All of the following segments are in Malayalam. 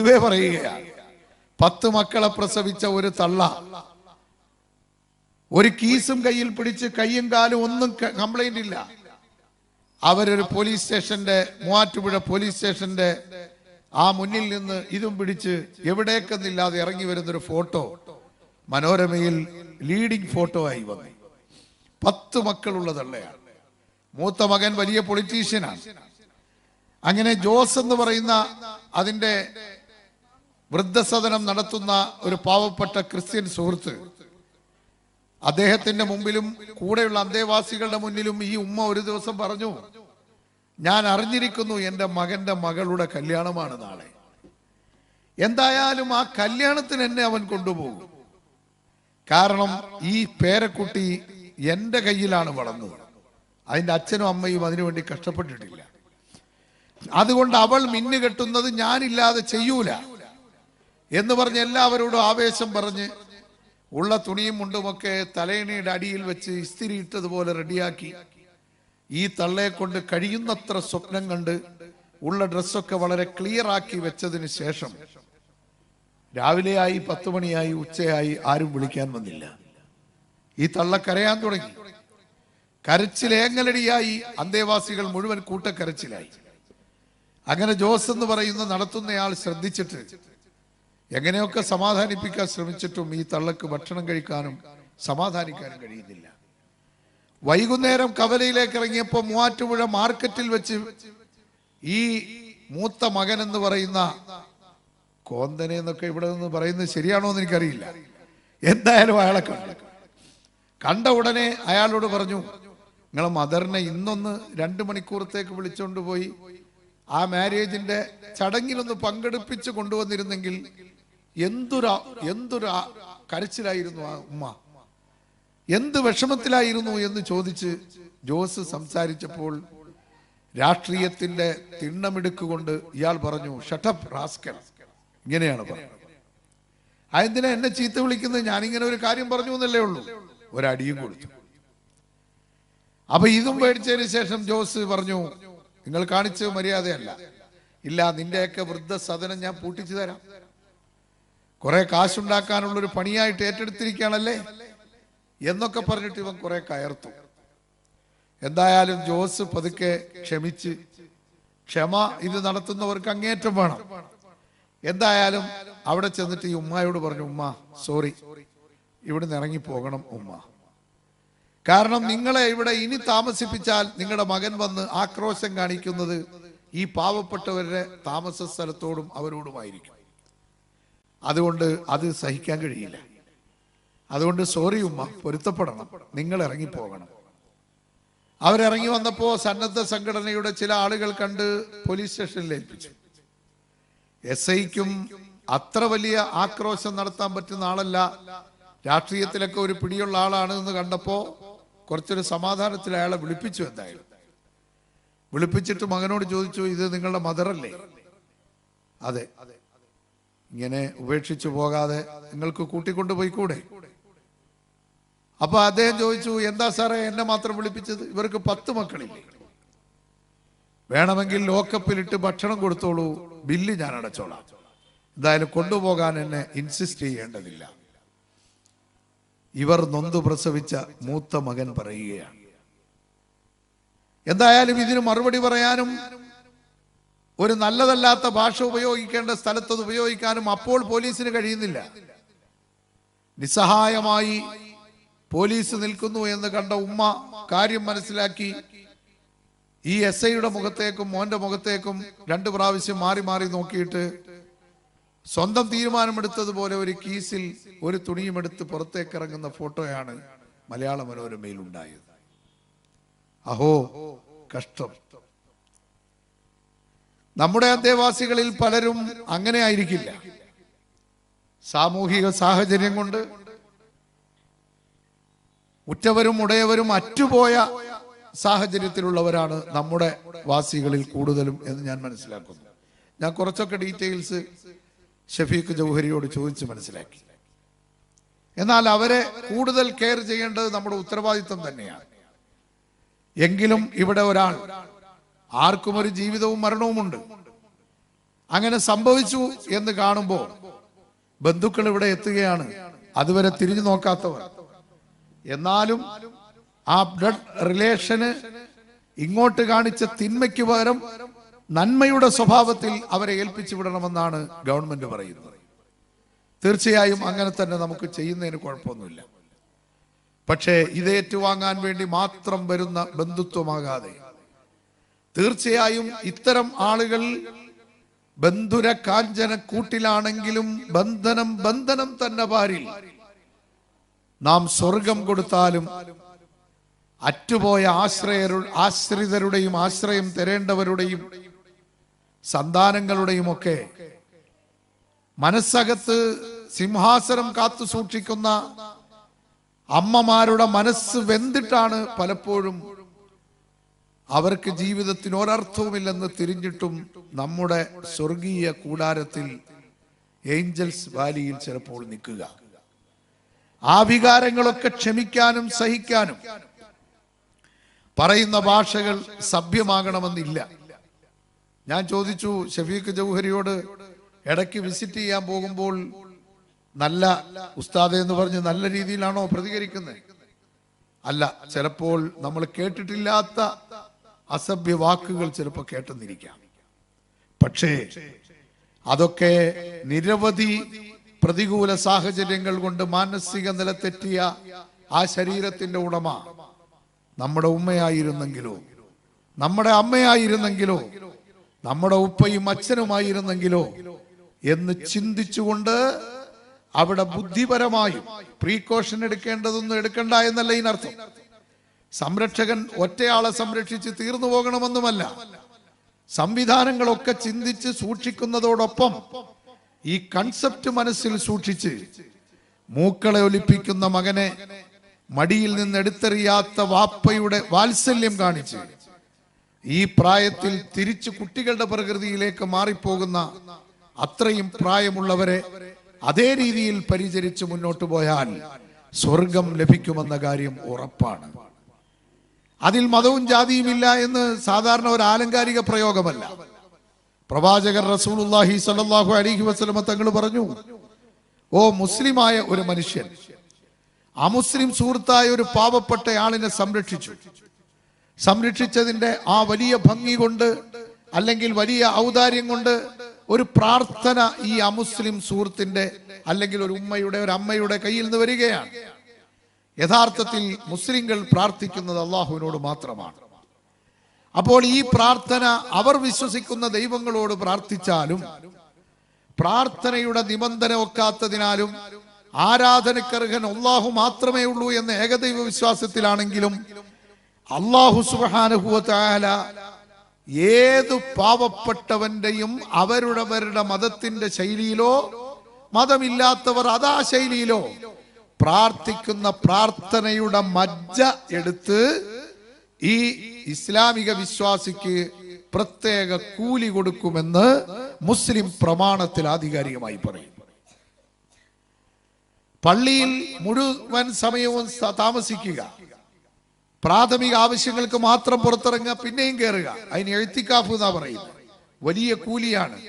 പൊതുവെ പറയുകയാണ് പത്ത് മക്കളെ പ്രസവിച്ച ഒരു തള്ള ഒരു കീസും കയ്യിൽ പിടിച്ച് കയ്യും കാലും ഒന്നും കംപ്ലൈന്റ് ഇല്ല. അവരൊരു പോലീസ് സ്റ്റേഷന്റെ മൂവാറ്റുപുഴ പോലീസ് സ്റ്റേഷന്റെ ആ മുന്നിൽ നിന്ന് ഇതും പിടിച്ച് എവിടേക്കെന്നില്ലാതെ ഇറങ്ങി വരുന്നൊരു ഫോട്ടോ മനോരമയിൽ ലീഡിംഗ് ഫോട്ടോ ആയി വന്നു. പത്ത് മക്കളുള്ള തള്ളയാണ്. മൂത്ത മകൻ വലിയ പൊളിറ്റീഷ്യനാണ് അങ്ങനെ ജോസ് എന്ന് പറയുന്ന അതിന്റെ വൃദ്ധസദനം നടത്തുന്ന ഒരു പാവപ്പെട്ട ക്രിസ്ത്യൻ സുഹൃത്ത്. അദ്ദേഹത്തിന്റെ മുമ്പിലും കൂടെയുള്ള അന്തേവാസികളുടെ മുന്നിലും ഈ ഉമ്മ ഒരു ദിവസം പറഞ്ഞു ഞാൻ അറിഞ്ഞിരിക്കുന്നു എന്റെ മകന്റെ മകളുടെ കല്യാണമാണ് നാളെ. എന്തായാലും ആ കല്യാണത്തിന് എന്നെ അവൻ കൊണ്ടുപോകും. കാരണം ഈ പേരക്കുട്ടി എന്റെ കയ്യിലാണ് വളർന്നത്. അതിന്റെ അച്ഛനും അമ്മയും അതിനുവേണ്ടി കഷ്ടപ്പെട്ടിട്ടില്ല. അതുകൊണ്ട് അവൾ മിന്നുകെട്ടുന്നത് ഞാനില്ലാതെ ചെയ്യൂല. എന്ന് പറഞ്ഞ് എല്ലാവരോടും ആവേശം പറഞ്ഞ് ഉള്ള തുണിയും മുണ്ടുമൊക്കെ തലേണിയുടെ അടിയിൽ വെച്ച് ഇസ്തിരി ഇട്ടതുപോലെ റെഡിയാക്കി ഈ തള്ളയെ കൊണ്ട് കഴിയുന്നത്ര സ്വപ്നം കണ്ട് ഉള്ള ഡ്രസ്സൊക്കെ വളരെ ക്ലിയർ ആക്കി വെച്ചതിന് ശേഷം രാവിലെയായി പത്ത് മണിയായി ഉച്ചയായി ആരും വിളിക്കാൻ വന്നില്ല. ഈ തള്ള കരയാൻ തുടങ്ങി. കരച്ചിലേങ്ങലടിയായി അന്തേവാസികൾ മുഴുവൻ കൂട്ടക്കരച്ചിലായി. അങ്ങനെ ജോസ് എന്ന് പറയുന്ന നടത്തുന്നയാൾ ശ്രദ്ധിച്ചിട്ട് എങ്ങനെയൊക്കെ സമാധാനിപ്പിക്കാൻ ശ്രമിച്ചിട്ടും ഈ തള്ളക്ക് ഭക്ഷണം കഴിക്കാനും സമാധാനിക്കാനും കഴിയുന്നില്ല. വൈകുന്നേരം കവലയിലേക്ക് ഇറങ്ങിയപ്പോൾ മൂവാറ്റുപുഴ മാർക്കറ്റിൽ വെച്ച് ഈ മൂത്ത മകൻ എന്ന് പറയുന്ന കോന്തനെ എന്നൊക്കെ ഇവിടെ നിന്ന് പറയുന്നത് ശരിയാണോ എന്ന് എനിക്കറിയില്ല. എന്തായാലും അയാളെ കണ്ടു. കണ്ട ഉടനെ അയാളോട് പറഞ്ഞു നിങ്ങളെ മദറിനെ ഇന്നൊന്ന് രണ്ട് മണിക്കൂറത്തേക്ക് വിളിച്ചുകൊണ്ട് പോയി. ആ മാരേജിന്റെ ചടങ്ങിലൊന്ന് പങ്കെടുപ്പിച്ച് കൊണ്ടുവന്നിരുന്നെങ്കിൽ എന്തൊരു എന്തൊരു കരച്ചിലായിരുന്നു ആ ഉമ്മ? എന്ത് വിഷമത്തിലായിരുന്നു എന്ന് ചോദിച്ച് ജോസ് സംസാരിച്ചപ്പോൾ രാഷ്ട്രീയത്തിന്റെ തിണ്ണമെടുക്കുകൊണ്ട് ഇയാൾ പറഞ്ഞു ഷട്ടപ്പ് റാസ്കൽ ഇങ്ങനെയാണ് പറഞ്ഞത്. അതെന്തിനാ എന്നെ ചീത്ത വിളിക്കുന്നത്? ഞാനിങ്ങനെ ഒരു കാര്യം പറഞ്ഞു എന്നല്ലേ ഉള്ളൂ. ഒരടിയും കൊടുത്തു. അപ്പൊ ഇതും പേടിച്ചതിന് ശേഷം ജോസ് പറഞ്ഞു നിങ്ങൾ കാണിച്ച മര്യാദയല്ല. ഇല്ല നിന്റെയൊക്കെ വൃദ്ധ സദനം ഞാൻ പൂട്ടിച്ചു തരാം. കുറെ കാശുണ്ടാക്കാനുള്ള ഒരു പണിയായിട്ട് ഏറ്റെടുത്തിരിക്കുകയാണല്ലേ? എന്നൊക്കെ പറഞ്ഞിട്ട് ഇവൻ കുറെ കയർത്തു. എന്തായാലും ജോസ് പതുക്കെ ക്ഷമിച്ച് ക്ഷമ ഇത് നടത്തുന്നവർക്ക് അങ്ങേറ്റം വേണം. എന്തായാലും അവിടെ ചെന്നിട്ട് ഈ ഉമ്മയോട് പറഞ്ഞു ഉമ്മ സോറി ഇവിടുന്ന് ഇറങ്ങി പോകണം ഉമ്മ. കാരണം നിങ്ങളെ ഇവിടെ ഇനി താമസിപ്പിച്ചാൽ നിങ്ങളുടെ മകൻ വന്ന് ആക്രോശം കാണിക്കുന്നത് ഈ പാവപ്പെട്ടവരുടെ താമസ സ്ഥലത്തോടും അവരോടുമായിരിക്കും. അതുകൊണ്ട് അത് സഹിക്കാൻ കഴിയില്ല. അതുകൊണ്ട് സോറി ഉമ്മ പൊരുത്തപ്പെടണം. നിങ്ങൾ ഇറങ്ങി പോകണം അവരിറങ്ങി വന്നപ്പോ സന്നദ്ധ സംഘടനയുടെ ചില ആളുകൾ കണ്ട് പോലീസ് സ്റ്റേഷനിൽ ഏൽപ്പിച്ചു. എസ് ഐക്കും അത്ര വലിയ ആക്രോശം നടത്താൻ പറ്റുന്ന ആളല്ല. രാഷ്ട്രീയത്തിലൊക്കെ ഒരു പിടിയുള്ള ആളാണ് എന്ന് കണ്ടപ്പോ കുറച്ചൊരു സമാധാനത്തിൽ അയാളെ വിളിപ്പിച്ചു എന്തായാലും. വിളിപ്പിച്ചിട്ട് മകനോട് ചോദിച്ചു ഇത് നിങ്ങളുടെ മദറല്ലേ അതെ. ഇങ്ങനെ ഉപേക്ഷിച്ചു പോകാതെ നിങ്ങൾക്ക് കൂട്ടിക്കൊണ്ടു പോയിക്കൂടെ? അപ്പൊ അദ്ദേഹം ചോദിച്ചു എന്താ സാറേ എന്നെ മാത്രം വിളിപ്പിച്ചത്? ഇവർക്ക് പത്ത് മക്കളില്ലേ? വേണമെങ്കിൽ ലോക്കപ്പിലിട്ട് ഭക്ഷണം കൊടുത്തോളൂ ബില്ല് ഞാൻ അടച്ചോളാം. എന്തായാലും കൊണ്ടുപോകാൻ എന്നെ ഇൻസിസ്റ്റ് ചെയ്യേണ്ടതില്ല. ഇവർ നൊന്തു പ്രസവിച്ച മൂത്ത മകൻ പറയുകയാണ്. എന്തായാലും ഇതിന് മറുപടി പറയാനും ഒരു നല്ലതല്ലാത്ത ഭാഷ ഉപയോഗിക്കേണ്ട സ്ഥലത്ത് അത് ഉപയോഗിക്കാനും അപ്പോൾ പോലീസിന് കഴിയുന്നില്ല. നിസ്സഹായമായി പോലീസ് നിൽക്കുന്നു എന്ന് കണ്ട ഉമ്മ കാര്യം മനസ്സിലാക്കി. ഈ എസ് ഐയുടെ മുഖത്തേക്കും മോന്റെ മുഖത്തേക്കും രണ്ട് പ്രാവശ്യം മാറി മാറി നോക്കിയിട്ട് സ്വന്തം തീരുമാനമെടുത്തതുപോലെ ഒരു കീസിൽ ഒരു തുണിയും എടുത്ത് പുറത്തേക്ക് ഇറങ്ങുന്ന ഫോട്ടോയാണ് മലയാള മനോരമയിൽ ഉണ്ടായത് അഹോ കഷ്ടം. നമ്മുടെ അന്തേവാസികളിൽ പലരും അങ്ങനെ ആയിരിക്കില്ല. സാമൂഹിക സാഹചര്യം കൊണ്ട് ഉറ്റവരും ഉടയവരും അറ്റുപോയ സാഹചര്യത്തിലുള്ളവരാണ് നമ്മുടെ വാസികളിൽ കൂടുതലും എന്ന് ഞാൻ മനസ്സിലാക്കുന്നു. ഞാൻ കുറച്ചൊക്കെ ഡീറ്റെയിൽസ് ഷഫീഖ് ജൗഹരിയോട് ചോദിച്ച് മനസ്സിലാക്കി. എന്നാൽ അവരെ കൂടുതൽ കെയർ ചെയ്യേണ്ടത് നമ്മുടെ ഉത്തരവാദിത്വം തന്നെയാണ്. എങ്കിലും ഇവിടെ ഒരാൾ ആർക്കും ഒരു ജീവിതവും മരണവുമുണ്ട് അങ്ങനെ സംഭവിച്ചു എന്ന് കാണുമ്പോൾ ബന്ധുക്കൾ ഇവിടെ എത്തുകയാണ്. അതുവരെ തിരിഞ്ഞു നോക്കാത്തവർ. എന്നാലും ആ ബ്ലഡ് റിലേഷന് ഇങ്ങോട്ട് കാണിച്ച തിന്മയ്ക്ക് പകരം നന്മയുടെ സ്വഭാവത്തിൽ അവരെ ഏൽപ്പിച്ചു വിടണമെന്നാണ് ഗവൺമെന്റ് പറയുന്നത്. തീർച്ചയായും അങ്ങനെ തന്നെ നമുക്ക് ചെയ്യുന്നതിന് കുഴപ്പമൊന്നുമില്ല. പക്ഷേ ഇത് ഏറ്റുവാങ്ങാൻ വേണ്ടി മാത്രം വരുന്ന ബന്ധുത്വമാകാതെ തീർച്ചയായും ഇത്തരം ആളുകൾ ബന്ധുര കാഞ്ചന കൂട്ടിലാണെങ്കിലും ബന്ധനം ബന്ധനം തന്നെ പാരിൽ. നാം സ്വർഗം കൊടുത്താലും അറ്റുപോയ ആശ്രയരു ആശ്രിതരുടെയും ആശ്രയം തരേണ്ടവരുടെയും സന്താനങ്ങളുടെയും ഒക്കെ മനസ്സകത്ത് സിംഹാസനം കാത്തു സൂക്ഷിക്കുന്ന അമ്മമാരുടെ മനസ്സ് വെന്തിട്ടാണ് പലപ്പോഴും അവർക്ക് ജീവിതത്തിന് ഒരർത്ഥവുമില്ലെന്ന് തിരിഞ്ഞിട്ടും നമ്മുടെ സ്വർഗീയ കൂടാരത്തിൽ ഏഞ്ചൽസ് വാലിയിൽ ചിലപ്പോൾ നിൽക്കുക. ആ വികാരങ്ങളൊക്കെ ക്ഷമിക്കാനും സഹിക്കാനും പറയുന്ന ഭാഷകൾ സഭ്യമാകണമെന്നില്ല. ഞാൻ ചോദിച്ചു ഷഫീഖ് ജൗഹരിയോട് ഇടയ്ക്ക് വിസിറ്റ് ചെയ്യാൻ പോകുമ്പോൾ നല്ല ഉസ്താദ് എന്ന് പറഞ്ഞ് നല്ല രീതിയിലാണോ പ്രതികരിക്കുന്നത്? അല്ല ചിലപ്പോൾ നമ്മൾ കേട്ടിട്ടില്ലാത്ത അസഭ്യ വാക്കുകൾ ചിലപ്പോൾ കേട്ടെന്നിരിക്കാം. പക്ഷേ അതൊക്കെ നിരവധി പ്രതികൂല സാഹചര്യങ്ങൾ കൊണ്ട് മാനസിക നില തെറ്റിയ ആ ശരീരത്തിന്റെ ഉടമ നമ്മുടെ ഉമ്മയായിരുന്നെങ്കിലോ നമ്മുടെ അമ്മയായിരുന്നെങ്കിലോ നമ്മുടെ ഉപ്പയും അച്ഛനുമായിരുന്നെങ്കിലോ എന്ന് ചിന്തിച്ചുകൊണ്ട് അവിടെ ബുദ്ധിപരമായും പ്രീകോഷൻ എടുക്കേണ്ടതൊന്നും എടുക്കണ്ട എന്നല്ല ഇതിനർത്ഥം. സംരക്ഷകൻ ഒറ്റയാളെ സംരക്ഷിച്ച് തീർന്നു പോകണമെന്നുമല്ല. സംവിധാനങ്ങളൊക്കെ ചിന്തിച്ച് സൂക്ഷിക്കുന്നതോടൊപ്പം ഈ കൺസെപ്റ്റ് മനസ്സിൽ സൂക്ഷിച്ച് മൂക്കളെ ഒലിപ്പിക്കുന്ന മകനെ മടിയിൽ നിന്ന് എടുത്തെറിയാത്ത വാപ്പയുടെ വാത്സല്യം കാണിച്ച് ഈ പ്രായത്തിൽ തിരിച്ച് കുട്ടികളുടെ പ്രകൃതിയിലേക്ക് മാറിപ്പോകുന്ന അത്രയും പ്രായമുള്ളവരെ അതേ രീതിയിൽ പരിചരിച്ച് മുന്നോട്ട് പോയാൽ സ്വർഗം ലഭിക്കുമെന്ന കാര്യം ഉറപ്പാണ്. അതിൽ മതവും ജാതിയും ഇല്ല എന്ന് സാധാരണ ഒരു ആലങ്കാരിക പ്രയോഗമല്ല. പ്രവാചകർ റസൂലുള്ളാഹി സ്വല്ലല്ലാഹു അലിഹി വസ്ലമ തങ്ങൾ പറഞ്ഞു ഓ മുസ്ലിമായ ഒരു മനുഷ്യൻ അമുസ്ലിം സുഹൃത്തായ ഒരു പാവപ്പെട്ട ആളിനെ സംരക്ഷിച്ചു. സംരക്ഷിച്ചതിന്റെ ആ വലിയ ഭംഗി കൊണ്ട് അല്ലെങ്കിൽ വലിയ ഔദാര്യം കൊണ്ട് ഒരു പ്രാർത്ഥന ഈ അമുസ്ലിം സുഹൃത്തിന്റെ അല്ലെങ്കിൽ ഒരു ഉമ്മയുടെ ഒരു അമ്മയുടെ കയ്യിൽ നിന്ന് വരികയാണ്. യഥാർത്ഥത്തിൽ മുസ്ലിങ്ങൾ പ്രാർത്ഥിക്കുന്നത് അള്ളാഹുവിനോട് മാത്രമാണ്. അപ്പോൾ ഈ പ്രാർത്ഥന അവർ വിശ്വസിക്കുന്ന ദൈവങ്ങളോട് പ്രാർത്ഥിച്ചാലും പ്രാർത്ഥനയുടെ നിബന്ധന ഒക്കാത്തതിനാലും ആരാധനക്കർഹൻ അള്ളാഹു മാത്രമേ ഉള്ളൂ എന്ന ഏകദൈവ വിശ്വാസത്തിലാണെങ്കിലും അള്ളാഹു സുബാനുഭവത്തായ ഏതു പാവപ്പെട്ടവന്റെയും അവരുടവരുടെ മതത്തിന്റെ ശൈലിയിലോ മതമില്ലാത്തവർ അതാ ശൈലിയിലോ പ്രാർത്ഥിക്കുന്ന പ്രാർത്ഥനയുടെ മജ്ജ എടുത്ത് ഈ ഇസ്ലാമിക വിശ്വാസിക്ക് പ്രത്യേക കൂലി കൊടുക്കുമെന്ന് മുസ്ലിം പ്രമാണത്തിൽ ആധികാരികമായി പറയും. പള്ളിയിൽ മുഴുവൻ സമയവും താമസിക്കുക. പ്രാഥമിക ആവശ്യങ്ങൾക്ക് മാത്രം പുറത്തിറങ്ങുക പിന്നെയും കയറുക അതിന് എഴുത്തിക്കാഫ് എന്നാ പറയുന്നത്. വലിയ കൂലിയാണ്.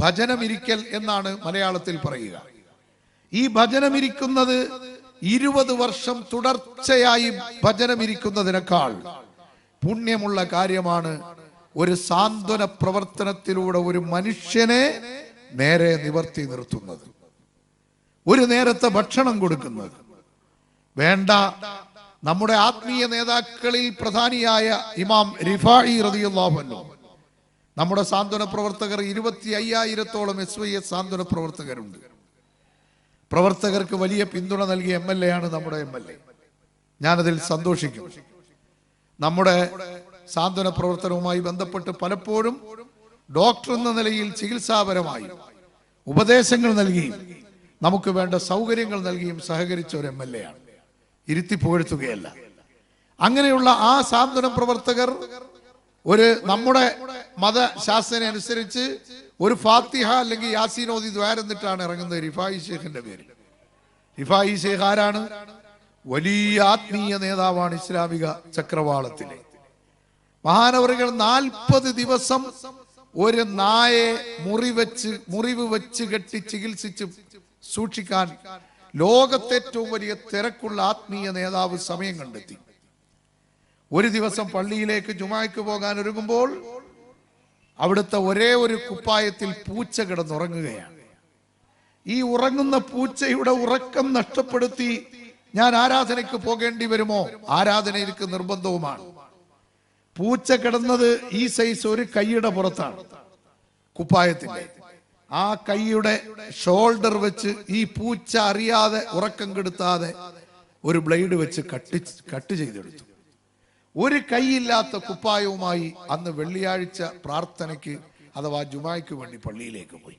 ഭജനമിരിക്കൽ എന്നാണ് മലയാളത്തിൽ പറയുക. ഈ ഭജനമിരിക്കുന്നത് ഇരുപത് വർഷം തുടർച്ചയായി ഭജനമിരിക്കുന്നതിനേക്കാൾ പുണ്യമുള്ള കാര്യമാണ് ഒരു സാന്ത്വന പ്രവർത്തനത്തിലൂടെ ഒരു മനുഷ്യനെ നേരെ നിവർത്തി നിർത്തുന്നത്. ഒരു നേരത്തെ ഭക്ഷണം കൊടുക്കുന്നത്. വേണ്ട നമ്മുടെ ആത്മീയ നേതാക്കളിൽ പ്രധാനിയായ ഇമാം റിഫായി റതിയുള്ളാഹു നമ്മുടെ സാന്ത്വന പ്രവർത്തകർ ഇരുപത്തി അയ്യായിരത്തോളം എസ് വൈ എസ് സാന്ത്വന പ്രവർത്തകരുണ്ട്. പ്രവർത്തകർക്ക് വലിയ പിന്തുണ നൽകിയ എം എൽ എ ആണ് നമ്മുടെ എം എൽ എ ഞാനതിൽ സന്തോഷിക്കും. നമ്മുടെ സാന്ത്വന പ്രവർത്തനവുമായി ബന്ധപ്പെട്ട് പലപ്പോഴും ഡോക്ടർ എന്ന നിലയിൽ ചികിത്സാപരമായി ഉപദേശങ്ങൾ നൽകിയും നമുക്ക് വേണ്ട സൗകര്യങ്ങൾ നൽകിയും സഹകരിച്ച ഒരു എം എൽ എ ആണ്. ഇരുത്തി പുകഴ്ത്തുകയല്ല. അങ്ങനെയുള്ള ആ സാന്ത്വന പ്രവർത്തകർ ഒരു നമ്മുടെ മതശാസ്ത്രനെ അനുസരിച്ച് ഒരു ഫാത്തിഹ അല്ലെങ്കിൽ യാസീൻ യാസീനോദി ദ്വാരന്നിട്ടാണ് ഇറങ്ങുന്നത് റിഫായി ഷേഖിന്റെ പേര് റിഫായി ഷേഖ് ആരാണ്? വലിയ ആത്മീയ നേതാവാണ് ഇസ്ലാമിക ചക്രവാളത്തിലെ. മഹാനവറുകൾ നാൽപ്പത് ദിവസം ഒരു നായെ മുറിവെച്ച് മുറിവ് വെച്ച് കെട്ടി ചികിത്സിച്ച് സൂക്ഷിക്കാൻ ലോകത്തേറ്റവും വലിയ തിരക്കുള്ള ആത്മീയ നേതാവ് സമയം കണ്ടെത്തി. ഒരു ദിവസം പള്ളിയിലേക്ക് ജുമായ്ക്ക് പോകാൻ ഒരുങ്ങുമ്പോൾ അവിടുത്തെ ഒരേ ഒരു കുപ്പായത്തിൽ പൂച്ച കിടന്നുറങ്ങുകയാണ്. ഈ ഉറങ്ങുന്ന പൂച്ചയുടെ ഉറക്കം നഷ്ടപ്പെടുത്തി ഞാൻ ആരാധനയ്ക്ക് പോകേണ്ടി വരുമോ? ആരാധന എനിക്ക് നിർബന്ധവുമാണ്. പൂച്ച കിടന്നത് ഈ സൈസ് ഒരു കൈയുടെ പുറത്താണ് കുപ്പായത്തിന്റെ. ആ കൈയുടെ ഷോൾഡർ വെച്ച് ഈ പൂച്ച അറിയാതെ ഉറക്കം കെടുത്താതെ ഒരു ബ്ലേഡ് വെച്ച് കട്ട് കട്ട് ചെയ്തെടുത്തു. ഒരു കൈയില്ലാത്ത കുപ്പായവുമായി അന്ന് വെള്ളിയാഴ്ച പ്രാർത്ഥനയ്ക്ക് അഥവാ ജുമായ്ക്ക് വേണ്ടി പള്ളിയിലേക്ക് പോയി.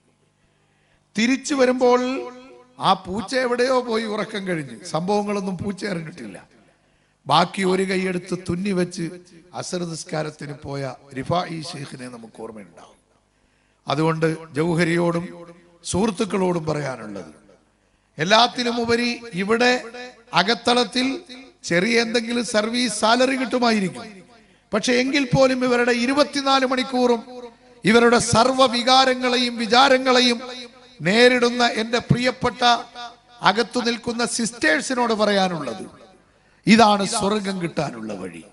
തിരിച്ചു വരുമ്പോൾ ആ പൂച്ച എവിടെയോ പോയി ഉറക്കം കഴിഞ്ഞ്. സംഭവങ്ങളൊന്നും പൂച്ച അറിഞ്ഞിട്ടില്ല. ബാക്കി ഒരു കൈയെടുത്ത് തുന്നി വെച്ച് അസർ നിസ്കാരത്തിന് പോയ റിഫായി ഷെയ്ഖിനെ നമുക്ക് ഓർമ്മയുണ്ടാവും. അതുകൊണ്ട് ജൗഹരിയോടും സുഹൃത്തുക്കളോടും പറയാനുള്ളത് എല്ലാത്തിനും ഉപരി ഇവിടെ അകത്തളത്തിൽ ചെറിയ എന്തെങ്കിലും സർവീസ് സാലറി കിട്ടുമായിരിക്കും. പക്ഷെ എങ്കിൽ പോലും ഇവരുടെ ഇരുപത്തിനാല് മണിക്കൂറും ഇവരുടെ സർവ വികാരങ്ങളെയും വിചാരങ്ങളെയും നേരിടുന്ന എന്റെ പ്രിയപ്പെട്ട അകത്തു നിൽക്കുന്ന സിസ്റ്റേഴ്സിനോട് പറയാനുള്ളത്. ഇതാണ് സ്വർഗം കിട്ടാനുള്ള വഴി.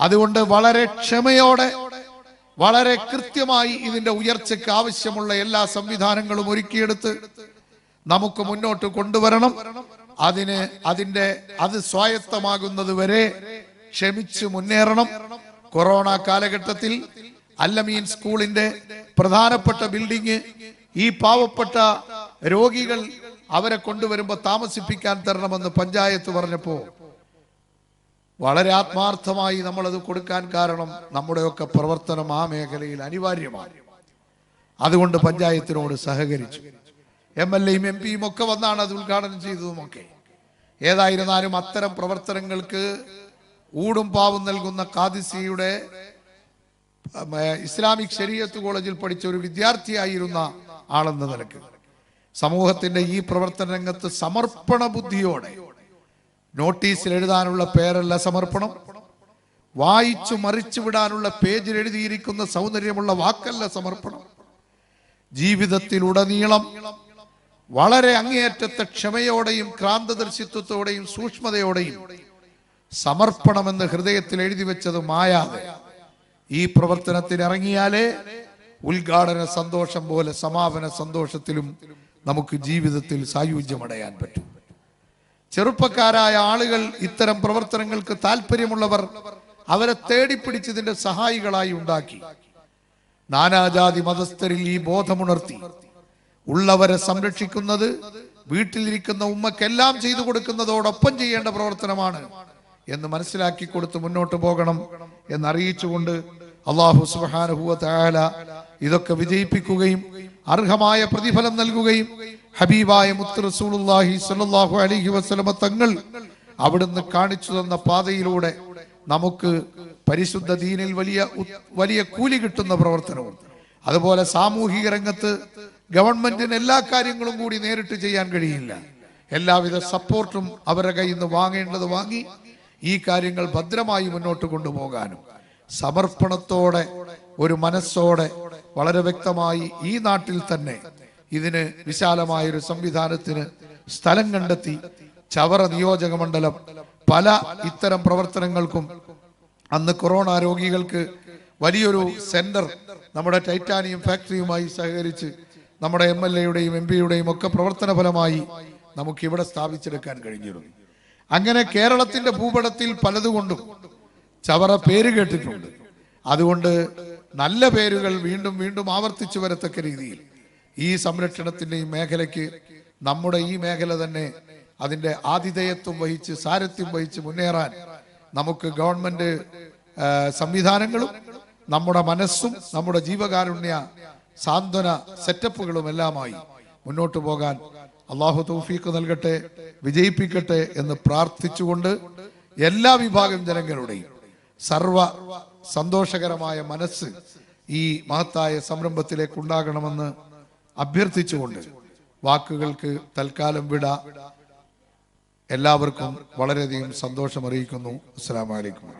അതുകൊണ്ട് വളരെ ക്ഷമയോടെ വളരെ കൃത്യമായി ഇതിന്റെ ഉയർച്ചയ്ക്ക് ആവശ്യമുള്ള എല്ലാ സംവിധാനങ്ങളും ഒരുക്കിയെടുത്ത് നമുക്ക് മുന്നോട്ട് കൊണ്ടുവരണം. അതിന് അതിന്റെ അത് സ്വായത്തമാകുന്നത് വരെ ക്ഷമിച്ച് മുന്നേറണം. കൊറോണ കാലഘട്ടത്തിൽ അല്ലമീൻ സ്കൂളിന്റെ പ്രധാനപ്പെട്ട ബിൽഡിംഗ് ഈ പാവപ്പെട്ട രോഗികൾ അവരെ കൊണ്ടുവരുമ്പോൾ താമസിപ്പിക്കാൻ തരണമെന്ന് പഞ്ചായത്ത് പറഞ്ഞപ്പോ വളരെ ആത്മാർത്ഥമായി നമ്മളത് കൊടുക്കാൻ കാരണം നമ്മുടെയൊക്കെ പ്രവർത്തനം ആ മേഖലയിൽ അനിവാര്യമാണ്. അതുകൊണ്ട് പഞ്ചായത്തിനോട് സഹകരിച്ചു. എം എൽ എയും എം പിയും ഒക്കെ വന്നാണ് അത് ഉദ്ഘാടനം ചെയ്തതുമൊക്കെ. ഏതായിരുന്നാലും അത്തരം പ്രവർത്തനങ്ങൾക്ക് ഊടും പാവും നൽകുന്ന കാദിസിയുടെ ഇസ്ലാമിക് ശരീരത്ത് കോളേജിൽ പഠിച്ച ഒരു വിദ്യാർത്ഥിയായിരുന്ന ആളെന്ന നിലയ്ക്ക്. സമൂഹത്തിന്റെ ഈ പ്രവർത്തന രംഗത്ത് സമർപ്പണ ബുദ്ധിയോടെ നോട്ടീസിൽ എഴുതാനുള്ള പേരല്ല സമർപ്പണം. വായിച്ചു മറിച്ചു വിടാനുള്ള പേജിൽ എഴുതിയിരിക്കുന്ന സൗന്ദര്യമുള്ള വാക്കല്ല സമർപ്പണം. ജീവിതത്തിലുടനീളം വളരെ അങ്ങേയറ്റത്തെ ക്ഷമയോടെയും ക്രാന്തദർശിത്വത്തോടെയും സൂക്ഷ്മതയോടെയും സമർപ്പണമെന്ന് ഹൃദയത്തിൽ എഴുതി വെച്ചത് മായാതെ. ഈ പ്രവർത്തനത്തിന് ഇറങ്ങിയാലേ ഉദ്ഘാടന സന്തോഷം പോലെ സമാപന സന്തോഷത്തിലും നമുക്ക് ജീവിതത്തിൽ സായുജ്യമടയാൻ പറ്റും. ചെറുപ്പക്കാരായ ആളുകൾ ഇത്തരം പ്രവർത്തനങ്ങൾക്ക് താല്പര്യമുള്ളവർ അവരെ തേടിപ്പിടിച്ചതിന്റെ സഹായികളായി ഉണ്ടാക്കി. നാനാജാതി മതസ്ഥരിൽ ഈ ബോധമുണർത്തി ഉള്ളവരെ സംരക്ഷിക്കുന്നത് വീട്ടിലിരിക്കുന്ന ഉമ്മക്കെല്ലാം ചെയ്തു കൊടുക്കുന്നതോടൊപ്പം ചെയ്യേണ്ട പ്രവർത്തനമാണ് എന്ന് മനസ്സിലാക്കി കൊടുത്ത് മുന്നോട്ട് പോകണം എന്നറിയിച്ചുകൊണ്ട് അള്ളാഹു സുബാനുഭൂവ തായാല ഇതൊക്കെ വിജയിപ്പിക്കുകയും അർഹമായ പ്രതിഫലം നൽകുകയും ഹബീബായ മുത്ത് റസൂലുള്ളാഹി സ്വല്ലല്ലാഹു അലൈഹി വസല്ലമ തങ്ങൾ അവിടുന്ന് കാണിച്ചു തന്ന പാതയിലൂടെ നമുക്ക് പരിശുദ്ധ ദീനിൽ വലിയ വലിയ കൂലി കിട്ടുന്ന പ്രവർത്തനവും. അതുപോലെ സാമൂഹിക രംഗത്ത് ഗവൺമെന്റിന് എല്ലാ കാര്യങ്ങളും കൂടി നേരിട്ട് ചെയ്യാൻ കഴിയില്ല. എല്ലാവിധ സപ്പോർട്ടും അവരുടെ കയ്യിൽ നിന്ന് വാങ്ങേണ്ടത് വാങ്ങി ഈ കാര്യങ്ങൾ ഭദ്രമായി മുന്നോട്ട് കൊണ്ടുപോകാനും സമർപ്പണത്തോടെ ഒരു മനസ്സോടെ വളരെ വ്യക്തമായി ഈ നാട്ടിൽ തന്നെ ഇതിന് വിശാലമായ ഒരു സംവിധാനത്തിന് സ്ഥലം കണ്ടെത്തി ചവറ നിയോജക മണ്ഡലം പല ഇത്തരം പ്രവർത്തനങ്ങൾക്കും അന്ന് കൊറോണ രോഗികൾക്ക് വലിയൊരു സെന്റർ നമ്മുടെ ടൈറ്റാനിയം ഫാക്ടറിയുമായി സഹകരിച്ച് നമ്മുടെ എം എൽ എയുടെയും എം പിയുടെയും ഒക്കെ പ്രവർത്തന ഫലമായി നമുക്ക് ഇവിടെ സ്ഥാപിച്ചെടുക്കാൻ കഴിഞ്ഞിരുന്നു. അങ്ങനെ കേരളത്തിന്റെ ഭൂപടത്തിൽ പലതുകൊണ്ടും ചവറ പേര് കേട്ടിട്ടുണ്ട്. അതുകൊണ്ട് നല്ല പേരുകൾ വീണ്ടും വീണ്ടും ആവർത്തിച്ചു വരത്തക്ക രീതിയിൽ ഈ സംരക്ഷണത്തിന്റെ ഈ മേഖലയ്ക്ക് നമ്മുടെ ഈ മേഖല തന്നെ അതിന്റെ ആതിഥേയത്വം വഹിച്ച് സാരഥ്യം വഹിച്ച് മുന്നേറാൻ നമുക്ക് ഗവൺമെന്റ് സംവിധാനങ്ങളും നമ്മുടെ മനസ്സും നമ്മുടെ ജീവകാരുണ്യ സാന്ത്വന സെറ്റപ്പുകളും എല്ലാമായി മുന്നോട്ട് പോകാൻ അള്ളാഹു തൗഫീഖ് നൽകട്ടെ വിജയിപ്പിക്കട്ടെ എന്ന് പ്രാർത്ഥിച്ചുകൊണ്ട് എല്ലാ വിഭാഗം ജനങ്ങളുടെയും സർവ സന്തോഷകരമായ മനസ്സ് ഈ മഹത്തായ സംരംഭത്തിലേക്ക് ഉണ്ടാകണമെന്ന് അഭ്യർത്ഥിച്ചുകൊണ്ട് വാക്കുകൾക്ക് തൽക്കാലം വിട. എല്ലാവർക്കും വളരെയധികം സന്തോഷം അറിയിക്കുന്നു അസ്സാം അലൈക്കും.